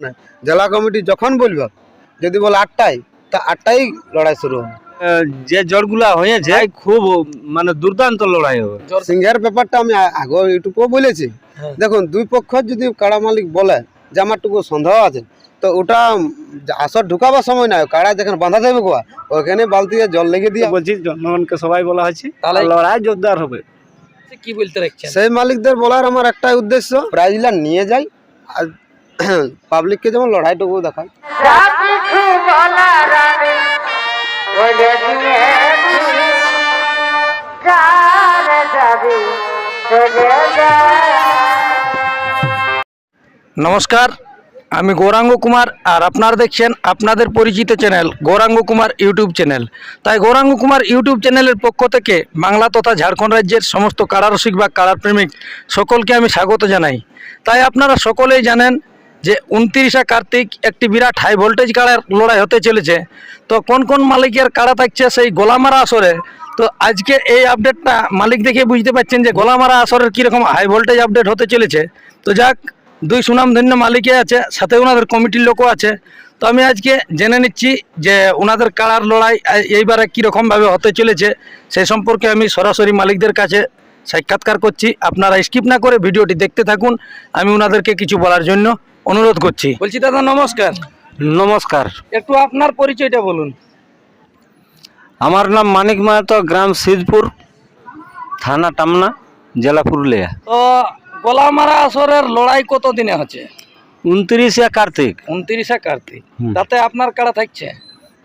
না। জেলা কমিটি যখন বলবে যদি বলে আটটায় তা আটটাই লড়াই শুরু হবে। যে জড়গুলা হয়েছে খুব মানে দুর্দান্ত লড়াই হবে। সিংহের ব্যাপারটা আমি আগে এইটুকু বলেছি। হ্যাঁ। দেখুন দুই পক্ষ যদি কাড়া মালিক বলে যে আমারটুকু সন্দেহ আছে তো ওটা আসর ঢুকাবার সময় নয়। কাড়া যেখানে বাঁধা দেবে কোয়া ওখানে বালতি দিয়ে জল লেগে দিয়ে বলছি জনগণকে সবাই বলা হচ্ছে তাহলে- লড়াই জোরদার হবে। কি বলতে রাখছেন? সেই মালিকদের বলার আমার একটাই উদ্দেশ্য প্রাইজটা নিয়ে যাই আর পাবলিককে যেমন লড়াইটুকু দেখায়। নমস্কার, আমি গৌরাঙ্গ কুমার আর আপনারা দেখছেন আপনাদের পরিচিত channel Gauranga Kumar YouTube channel. তাই গৌরাঙ্গ কুমার ইউটিউব চ্যানেলের পক্ষ থেকে বাংলা তথা ঝাড়খণ্ড রাজ্যের সমস্ত কারারসিক বা কারার প্রেমিক সকলকে আমি স্বাগত জানাই। তাই আপনারা সকলেই জানেন যে উনত্রিশে কার্তিক একটি বিরাট হাই ভোল্টেজ কাড়ার লড়াই হতে চলেছে। তো কোন কোন মালিকের কাড়া থাকছে সেই গোলামারা আসরে? তো আজকে এই আপডেটটা মালিক দেখে বুঝতে পারছেন যে গোলামারা আসরের কীরকম হাই ভোল্টেজ আপডেট হতে চলেছে। তো যাক, দুই সুনামধন্য মালিকে আছে, সাথে ওনাদের কমিটির লোকও আছে। তো আমি আজকে জেনে নিচ্ছি যে ওনাদের কাড়ার লড়াই এইবারে কীরকমভাবে হতে চলেছে সেই সম্পর্কে আমি সরাসরি মালিকদের কাছে সাক্ষাৎকার করছি। আপনারা স্কিপ না করে ভিডিওটি দেখতে থাকুন। আমি ওনাদেরকে কিছু বলার জন্য অনুরোধ করছি। বলছি দাদা নমস্কার। নমস্কার। একটু আপনার পরিচয়টা বলুন। আমার নাম মানিক মাহাতো গ্রাম সিদ্ধপুর থানা টামনা জেলা পুরুলিয়া। তো গোলামারা আসরের লড়াই কত দিনে হচ্ছে? উনত্রিশে কার্তিক। উনত্রিশে কার্তিক। তাতে আপনার কাড়া থাকছে?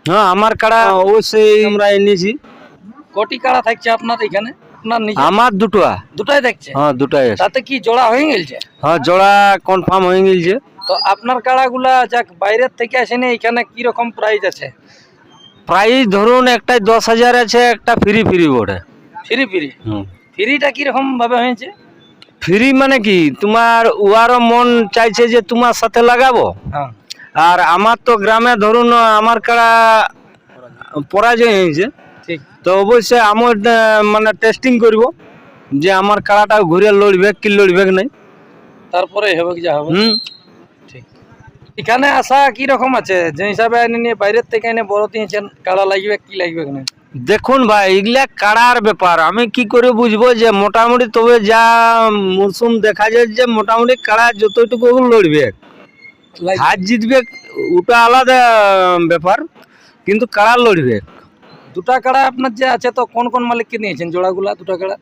হ্যাঁ আমার কাড়া অবশ্যই। আমরা এনেছি। কটি কাড়া থাকছে আপনার এখানে? আপনার নিজে আমার দুটো দুটাই থাকছে হ্যাঁ দুটাই আছে। তাতে কি জোড়া হয়ে গেছে হ্যাঁ জোড়া কনফার্ম হয়ে গেছে তো আপনার কাড়াগুলা যাক বাইরের থেকে আসেনি এখানে কি রকম প্রাইস আছে? প্রাইস ধরুন একটাই দশ হাজার আছে একটা ফ্রি ফ্রি বোর্ডে ফ্রি ফ্রি ফ্রিটা কি রকম ভাবে হয়েছে? ফ্রি মানে কি? তোমার উয়ারও মন চাইছে যে তোমার সাথে লাগাবো। হ্যাঁ। আর আমার তো গ্রামে ধরুন আমার কাড়া পরাজয় হয়েছে। তো অবশ্যই আমার মানে টেস্টিং করব। যে আমার কাড়াটা ঘুরে লড়বে কি লড়বে নাই। তারপরে হবে কি যা হবে। হুম। ঠিক। এখানে আসা কি রকম আছে? যে হিসাবে এনে নিয়ে বাইরের থেকে এনে বড় দিয়েছেন কাড়া লাগবে কি লাগবে না দেখুন ভাই এগুলা কাড়ার ব্যাপার। আমি কি করে বুঝব যে মোটামুটি তবে যা মরশুম দেখা যায় যে মোটামুটি কাড়া যতটুকু লড়বে। হাত জিতবে ওটা আলাদা ব্যাপার কিন্তু কাড়া লড়বে। দুটা কাড়া আপনার যে আছে তো কোন কোন মালিককে নিয়েছেন জোড়াগুলা দুটা কাড়া?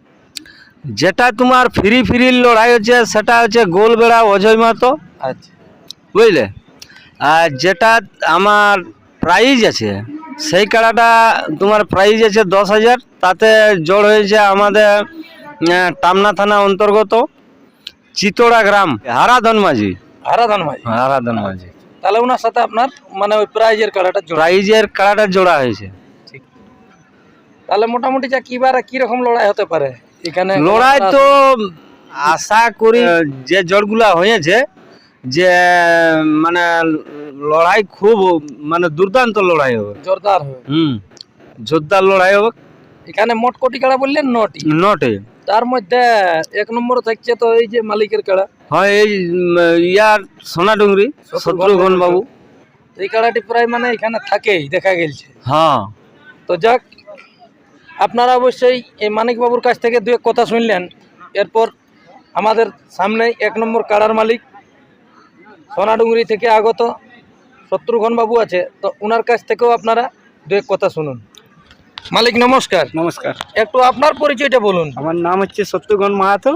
যেটা তোমার ফ্রি ফ্রি লড়াই হচ্ছে সেটা হচ্ছে গোল বেড়া অজয় মাতো আচ্ছা। বুঝলে? আর যেটা আমার প্রাইজ আছে সেই কাড়াটা তোমার প্রাইজ আছে দশ হাজার তাতে জোর হয়েছে আমাদের টামনা থানা অন্তর্গত চিতোড়া গ্রাম হারাধন মাঝি হারাধান ভাই হারাধন মাঝি তাহলে ওনার সাথে আপনার মানে ওই প্রাইজের কাড়াটা প্রাইজের কাড়াটা জোড়া হয়েছে। তাহলে মোটামুটি যা কিবারে কি রকম লড়াই হতে পারে? এখানে লড়াই তো আশা করি যে জড়গুলা হয়েছে যে মানে লড়াই খুব মানে দুর্দান্ত লড়াই হবে। জোরদার হবে। হুম জোরদার লড়াই হবে। এখানে মোট কোটি কাড়া বললেন নটি। নটে। তার মধ্যে এক নম্বর থাকছে তো এই যে মালিকের কাড়া হ্যাঁ এই ইয়ার সোনাডুঙ্গরি শত্রুঘ্ন বাবু এই কাড়াটি প্রায় মানে এখানে থাকেই দেখা গেছে। হ্যাঁ। তো যাক আপনারা অবশ্যই এই মানিক বাবুর কাছ থেকে দু এক কথা শুনলেন। এরপর আমাদের সামনে এক নম্বর কাড়ার মালিক সোনাডুঙ্গরি থেকে আগত শত্রুঘ্ন বাবু আছে তো ওনার কাছ থেকেও আপনারা দু এক কথা শুনুন। মালিক নমস্কার। নমস্কার। একটু আপনার পরিচয়টা বলুন। আমার নাম হচ্ছে সত্যগণ মাহাতো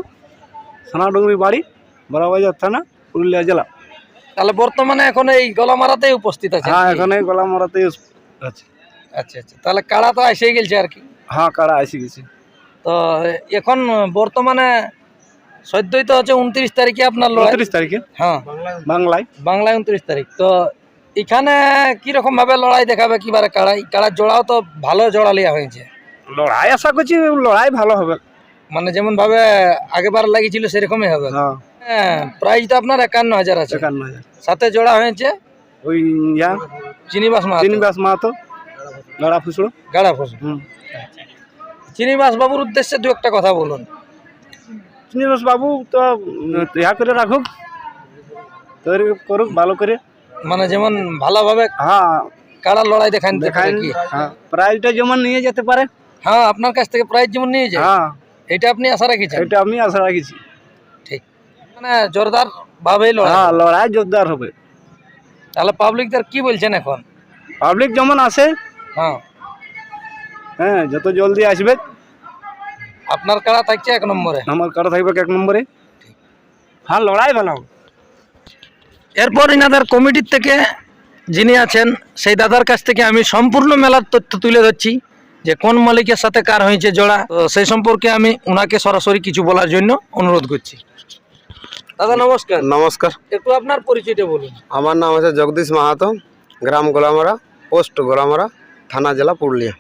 সোনাডুঙ্গরি বাড়ি বড়বাজার থানা পুরুলিয়া জেলা। তাহলে বর্তমানে এখন এই গলামারাতেই উপস্থিত আছে হ্যাঁ এখানে গোলামরাতে আছে। আচ্ছা আচ্ছা। তাহলে কাড়া তো এসে গেছে আর কি। হ্যাঁ কারা এসে গেছে। তো এখন বর্তমানে সদ্যই তো হচ্ছে উনত্রিশ তারিখে আপনার লড়াই। উনত্রিশ তারিখে? হ্যাঁ। বাংলায়? বাংলায় উনত্রিশ তারিখ। তো এখানে কীরকম ভাবে লড়াই দেখাবে কিবারে কাড়াই কাড়ার জোড়াও তো ভালো জোড়া লিয়া হয়েছে। লড়াই আশা করছি লড়াই ভালো হবে। মানে যেমন ভাবে আগেবার লাগিয়েছিল সেরকমই হবে। হ্যাঁ। হ্যাঁ প্রাইস তো আপনার একান্ন হাজার আছে। একান্ন হাজার। সাথে জোড়া হয়েছে ওই ইয়া? চিনিবাস মা চিনিবাস মাহাতো। লড়া ফুসড়ো গাড়া ফসল। হুম চিনিবাস বাবুর উদ্দেশ্যে দু একটা কথা বলুন। চিনিবাস বাবু তো ইয়া করে রাখুক তৈরি করুক ভালো করে। মানে যেমন ভালোভাবে হ্যাঁ। কারা লড়াই দেখান দেখাই কি। হ্যাঁ প্রাইজটা যেমন নিয়ে যেতে পারে। হ্যাঁ আপনার কাছ থেকে প্রাইজ যেমন নিয়ে যায়। হ্যাঁ। এটা আপনি আশা রাখিছেন? এটা আমি আশা রাখছি। ঠিক। মানে জোরদার ভাবেই লড়াই। হ্যাঁ লড়াই জোরদার হবে। তাহলে পাবলিকদের কি বলছেন এখন? পাবলিক যেমন আসে হ্যাঁ। হ্যাঁ যত জলদি আসবে আপনার কাড়া থাকছে এক নম্বরে? আমার কারও থাকবে এক নম্বরে। হ্যাঁ লড়াই ভালো। এরপর ইনাদের কমিটির থেকে যিনি আছেন সেই দাদার কাছ থেকে আমি সম্পূর্ণ মেলার তথ্য তুলে ধরছি যে কোন মালিকের সাথে কার হয়েছে জোড়া। সেই সম্পর্কে আমি ওনাকে সরাসরি কিছু বলার জন্য অনুরোধ করছি। দাদা নমস্কার। নমস্কার। একটু আপনার পরিচয়টা বলুন। আমার নাম হচ্ছে জগদীশ মাহাতো গ্রাম গোলামারা পোস্ট গোলামারা থানা জেলা পুরুলিয়া।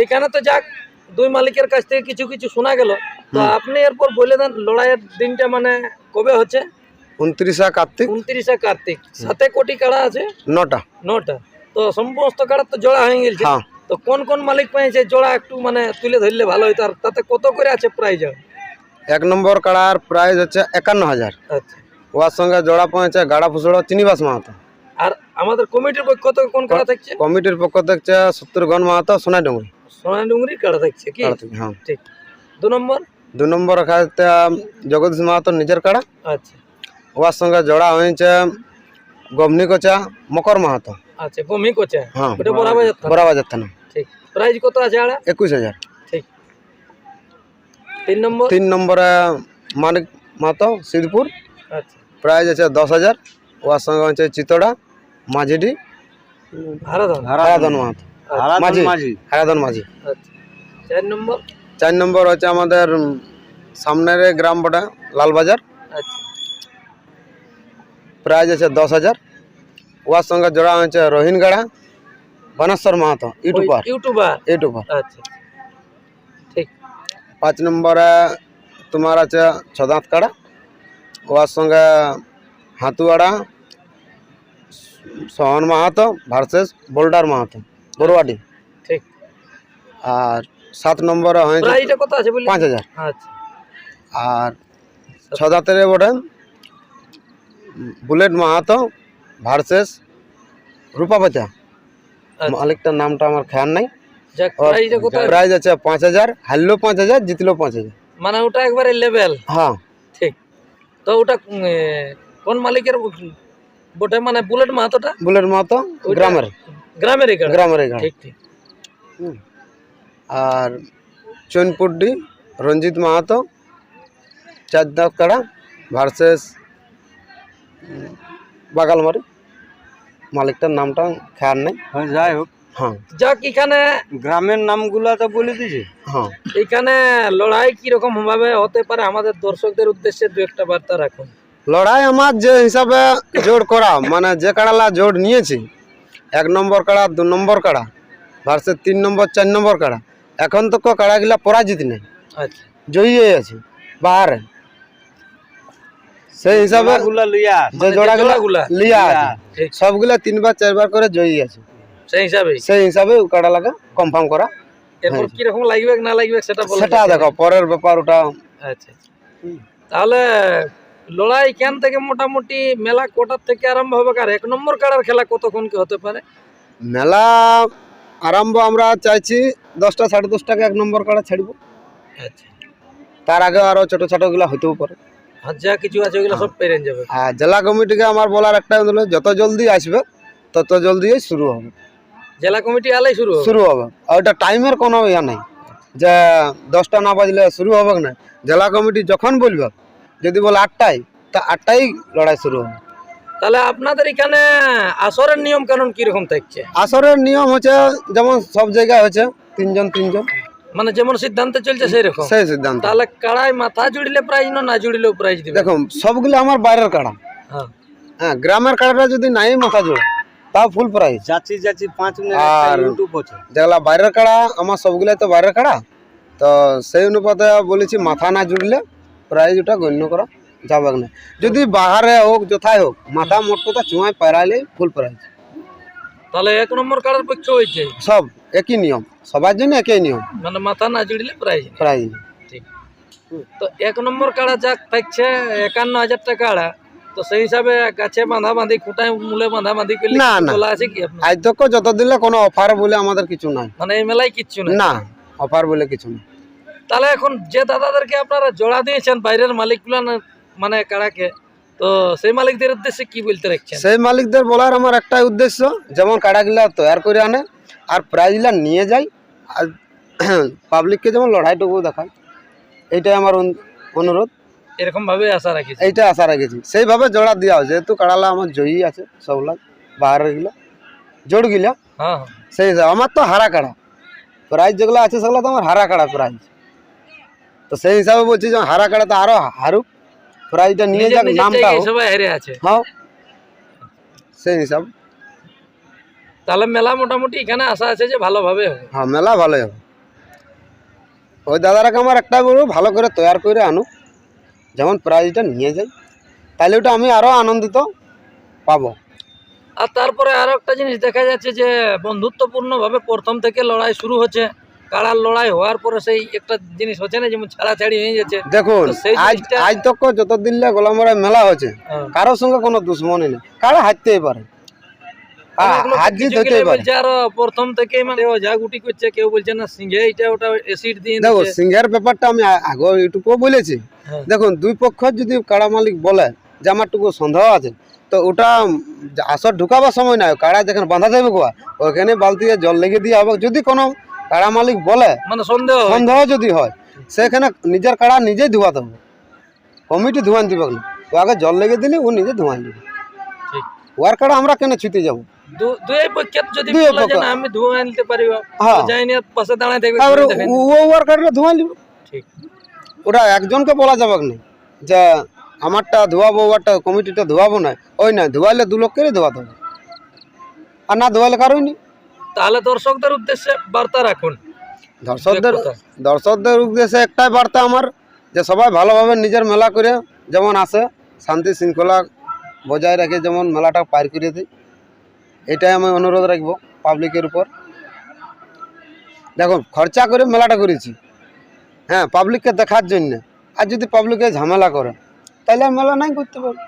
এইখানে তো যাক দুই মালিকের কাছ থেকে কিছু কিছু শোনা গেল। তো আপনি এরপর বলে দেন লড়াইয়ের দিনটা মানে কবে হচ্ছে? উনত্রিশা কার্তিক। উনত্রিশে কার্তিক। সাথে কোটি কাড়া আছে? নটা। নটা। তো সমস্ত কাড়া তো জোড়া হয়ে গেছে। হ্যাঁ। তো কোন কোন মালিক পেয়েছে জোড়া একটু মানে তুলে ধরলে ভালো হইতো আর তাতে কত করে আছে প্রাইজ এক নম্বর কাড়ার প্রাইজ হচ্ছে একান্ন হাজার। আচ্ছা। ওর সঙ্গে জোড়া পৌঁছে গাড়া ফুসড়ো চিনিবাস মাহাতো। আর আমাদের কমিটির পক্ষ থেকে কোন কাড়া থাকছে? কমিটির পক্ষ থেকে শত্রুঘ্ন মাহাতো সোনাই ডুঙ্গরি সোনা ডুঙ্গরি কাড়া থাকছে কি কাড়া থেকে, হ্যাঁ ঠিক দু নম্বর দু নম্বর রাখা হচ্ছে জগদীশ মাহাতো নিজের কাড়া আচ্ছা ওর সঙ্গে জোড়া হয়েছে গমনি কোচা মকর মাহাতো আচ্ছা গমি কোচা হ্যাঁ ওটা বরাবর যাত্রা বরাবাজার থানা ঠিক প্রাইজ কত আছে আড়া একুশ হাজার ঠিক তিন নম্বর তিন নম্বরে মানিক মাহাতো সিদ্ধপুর আচ্ছা প্রাইস আছে দশ হাজার ওর সঙ্গে হচ্ছে চিতড়া মাঝিডি হারাধন হারাধন মাহাতো হারাধন মাঝি। মাঝি। হারাধন মাঝি। আচ্ছা চার নম্বর? চার নম্বর হচ্ছে আমাদের উম, সামনের এই গ্রাম বটা লালবাজার। আচ্ছা। প্রাইস আছে দশ হাজার। ওর সঙ্গে জোড়া হয়েছে Rohingara Baneshwar Mahato YouTuber. YouTuber? YouTuber. আচ্ছা ঠিক। পাঁচ নম্বরে তোমার আছে ছদাঁত কাড়া ওর সঙ্গে হাতুয়াড়া সোহন মাহাতো ভার্সেস বোল্ডার মাহাতো। বড়ুয়াডি ঠিক। আর সাত নম্বরে হয়েছে প্রাইজটা কত আছে বলি পাঁচ হাজার। আচ্ছা। আর ছদাতের বটে বুলেট মাহাতো ভার্সেস রূপাপচা আচ্ছা। মালিকটার নামটা আমার খেয়াল নাই। কত আছে? পাঁচ হাজার হারলো পাঁচ হাজার জিতলো পাঁচ হাজার। মানে ওটা একবারে লেভেল হ্যাঁ। ঠিক। তো ওটা কোন মালিকের বটে? মানে বুলেট মাহাতোটা? বুলেট মাহাতো গ্রামের। গ্রামের গাড়ি? গ্রামের গাড়ি। ঠিক ঠিক। আর চৈনপুরডি রঞ্জিত মাহাতো দাঁত ভার্সেস বাগালমারি। মালিকটার নামটা খেয়াল নেই। হ্যাঁ, যাই হোক। হ্যাঁ। যাক এখানে গ্রামের নামগুলো তো বলে দিছে হ্যাঁ। এখানে লড়াই কীরকম ভাবে হতে পারে আমাদের দর্শকদের উদ্দেশ্যে দু একটা বার্তা রাখুন। লড়াই আমার যে হিসাবে জোর করা মানে যে কাড়ালা জোর নিয়েছি এক নম্বর কাড়া দু নম্বর কাড়া ভার্সেস তিন নম্বর চার নম্বর কাড়া। এখন তো কো কাড়াগুলা পরাজিত নেই। আচ্ছা। জয়ী হয়ে আছে বাহারে। সেই হিসাবে যে মানে জোড়াগুলা জোড়াগুলা? লিয়া আছে সবগুলা তিনবার চারবার করে জয়ী আছে সেই হিসাবে? সেই হিসাবে কাড়ালাকে কনফার্ম করা। এরপর কীরকম লাগবে না লাগবে সেটা বলে সেটা দেখো পরের ব্যাপার ওটা। আচ্ছা। তাহলে লড়াই এখান থেকে মোটামুটি মেলা কোটার থেকে আরম্ভ হবে আর এক নম্বর কাড়ার খেলা কতক্ষণ কি হতে পারে? মেলা আরম্ভ আমরা চাইছি দশটা সাড়ে দশটাকে এক নম্বর কাড়া ছাড়ব। আচ্ছা। তার আগে আরও ছোট ছোটগুলা হইতেও পারে। আর যা কিছু আছে ওগুলো সব পেরেন যাবে। আর জেলা কমিটিকে আমার বলার একটাই হলো যত জলদি আসবে তত জলদি শুরু হবে। জেলা কমিটি আলাই শুরু হবে? শুরু হবে। আর ওটা টাইমের কোনো ইয়া নেই। যে দশটা না বাজলে শুরু হবে না জেলা কমিটি যখন বলবে যদি বলে আটটায় তা আটটাই লড়াই শুরু হবে। তাহলে আপনাদের এখানে আসরের নিয়ম কানুন কীরকম থাকছে? আসরের নিয়ম হচ্ছে যেমন সব জায়গায় হচ্ছে তিনজন তিনজন। মানে যেমন সিদ্ধান্ত চলছে সেই রকম। সেই সিদ্ধান্ত। তাহলে কাড়াই মাথা জুড়িলে প্রাইজ না না জুড়িলেও প্রাইজ দিবে? দেখুন সবগুলো আমার বাইরের কাড়া। হ্যাঁ। হ্যাঁ গ্রামের কাড়াটা যদি নাই মাথা জোড়ে তাও ফুল প্রাইস যাচ্ছি যাচ্ছি পাঁচ মিনিট আর- ইউটিউব আছে যেগুলা বাইরের কাড়া আমার সবগুলাই তো বাইরের কাড়া। তো সেই অনুপাতে বলেছি মাথা না জুড়লে প্রাইজ ওটা গণ্য করা যাবে না। যদি বাহারে হোক যথায় হোক মাথা মোট কথা চুয়ায় পাইরাইলে ফুল প্রাইজ তাহলে এক নম্বর কাড়ার পক্ষে হয়েছে সব একই নিয়ম। সবার জন্য একই নিয়ম। মানে মাথা না জুড়লে প্রাইজ প্রাইজ ঠিক। তো এক নম্বর কাড়া যাক থাকছে একান্ন হাজার টাকা তো সেই হিসাবে গাছে বাঁধা বাঁধি খুঁটায় মূলে বাঁধা বাঁধি করলে না, না। আছে কি আপনার? আজ তক যত দিলে কোনো অফার বলে আমাদের কিছু নাই। মানে এই মেলায় কিছু না না অফার বলে কিছু না তাহলে এখন যে দাদাদেরকে আপনারা জোড়া দিয়েছেন বাইরের মালিকগুলো মানে কাড়াকে তো সেই মালিকদের উদ্দেশ্যে কি বলতে রাখছেন? সেই মালিকদের বলার আমার একটাই উদ্দেশ্য যেমন কাড়াগুলা তৈরি করে আনে আর প্রাইজগুলা নিয়ে যায় আর পাবলিককে যেমন লড়াইটুকু দেখায় এইটাই আমার অনুরোধ। এরকম ভাবে আশা রাখিছি। এইটা আশা রেখেছি। সেইভাবে জোড়া দেওয়া যেহেতু কাড়ালা আমার জয়ী আছে সবলা বাহারের গিলা জোড় গিলা। হ্যাঁ। সেই আমার তো হারা কাড়া প্রাইজ যেগুলো আছে সেগুলো তো আমার হারা কাড়া প্রাইজ। তো সেই হিসাবে বলছি যে হারা কাড়া তো আরও হারুক। প্রাইজটা নিয়ে যাক নামটা সবাই হেরে আছে। হ্যাঁ। সেই হিসাব। তাহলে মেলা মোটামুটি এখানে আশা আছে যে ভালোভাবে হবে। হ্যাঁ মেলা ভালোই হবে। ওই দাদারাকে আমার একটা গরু ভালো করে তৈরি করে আনুক। যেমন প্রাইজটা নিয়ে যাই। তাহলে ওটা আমি আরও আনন্দিত পাবো। আর তারপরে আরও একটা জিনিস দেখা যাচ্ছে যে বন্ধুত্বপূর্ণ ভাবে প্রথম থেকে লড়াই শুরু হচ্ছে। কাড়ার লড়াই হওয়ার পরে সেই একটা জিনিস হচ্ছে না যেমন ছাড়াছাড়ি হয়ে যাচ্ছে। দেখুন আজ আজ তক যত দিল্লে গোলামরায় মেলা হয়েছে হ্যাঁ। কারোর সঙ্গে কোনো দুশ্মনী নেই। কারা হারতেই পারে? প্রথম থেকেই মানে করছে কেউ বলছে না সিংহে এটা ওটা দিয়ে দেখো। সিংহের ব্যাপারটা আমি আগে ইউটিউবেও বলেছি। হ্যাঁ। দেখুন দুই পক্ষ যদি কাড়া মালিক বলে যে আমার টুকু সন্দেহ আছে তো ওটা আসর ঢুকাবার সময় নাই। কাড়া যেখানে বাঁধা যাবে গোয়া ওখানে বালতি জল লেগে দিয়ে হবে। যদি কোনো কাড়া মালিক বলে মানে সন্দেহ সন্দেহ যদি হয় সেখানে নিজের কাড়া নিজেই ধোয়া হবে কমিটি ধোয়ান দিবে না। ও আগে জল লেগে দিলে ও নিজে ধোয়ান দিবে। ঠিক। ওয়ার কাড়া আমরা কেন ছুটে যাব? দুই পক্ষে যদি বলা যে না আমি ধুয়ে আনতে পারি হ্যাঁ। ধোয়া দিবে। ওটা একজনকে বলা যাবে না যে আমারটা ধোয়াবো ওয়ারটা কমিটিটা ধোয়াবো না ওই না ধোয়াইলে দু লোককে ধোয়াতে হবে আর না ধোয়াইলে কারোই নেই। তাহলে দর্শকদের উদ্দেশ্যে বার্তা রাখুন। দর্শকদের দর্শকদের উদ্দেশ্যে একটাই বার্তা আমার যে সবাই ভালোভাবে নিজের মেলা করে যেমন আসে শান্তি শৃঙ্খলা বজায় রেখে যেমন মেলাটা পার করে দিই এটাই আমি অনুরোধ রাখব পাবলিকের উপর। দেখুন খরচা করে মেলাটা করেছি হ্যাঁ পাবলিককে দেখার জন্য। আর যদি পাবলিকে ঝামেলা করে তাহলে মেলা নাই করতে পারব।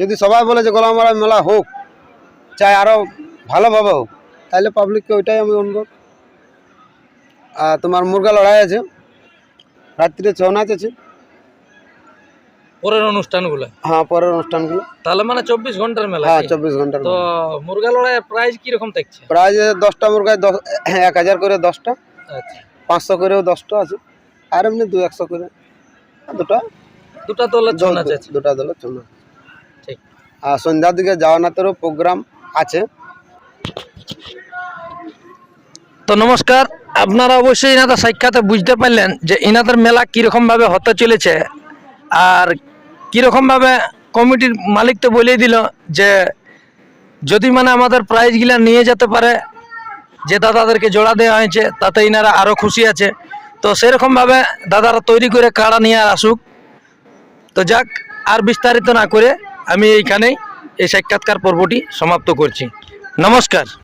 যদি সবাই বলে যে গোলামারা মেলা হোক চাই আরও ভালোভাবে হোক তাহলে পাবলিককে ওইটাই আমি অনুরোধ। আর তোমার মুরগা লড়াই আছে। রাত্রিরে ছৌ নাচ আছে। পরের অনুষ্ঠানগুলো? হ্যাঁ পরের অনুষ্ঠানগুলো। তাহলে মানে চব্বিশ ঘণ্টার মেলা হ্যাঁ চব্বিশ ঘণ্টার তো মুরগা লড়াইয়ের প্রাইস কীরকম থাকছে? প্রায় যে দশটা মুরগায় দশ এক হাজার করে দশটা। আচ্ছা। পাঁচশো করেও দশটা আছে। আর এমনি দু একশো করে। দুটা দুটা দলের ছৌ নাচ আছে। দুটা দলের চৌ নাচ। ঠিক। আর সন্ধ্যার দিকে জগন্নাথেরও প্রোগ্রাম আছে। তো নমস্কার, আপনারা অবশ্যই ইনাদের সাক্ষাতে বুঝতে পারলেন যে ইনাদের মেলা কীরকম ভাবে হতে চলেছে আর কীরকম ভাবে কমিটির মালিক তো বলেই দিল যে যদি মানে আমাদের প্রাইজগুলা নিয়ে যেতে পারে, যে দাদাদেরকে জোড়া দেওয়া হয়েছে তাতে ইনারা আরও খুশি আছে। তো সেরকমভাবে দাদারা তৈরি করে কাড়া নিয়ে আসুক। তো যাক, আর বিস্তারিত না করে আমি এইখানেই এই সাক্ষাৎকার পর্বটি সমাপ্ত করছি। নমস্কার।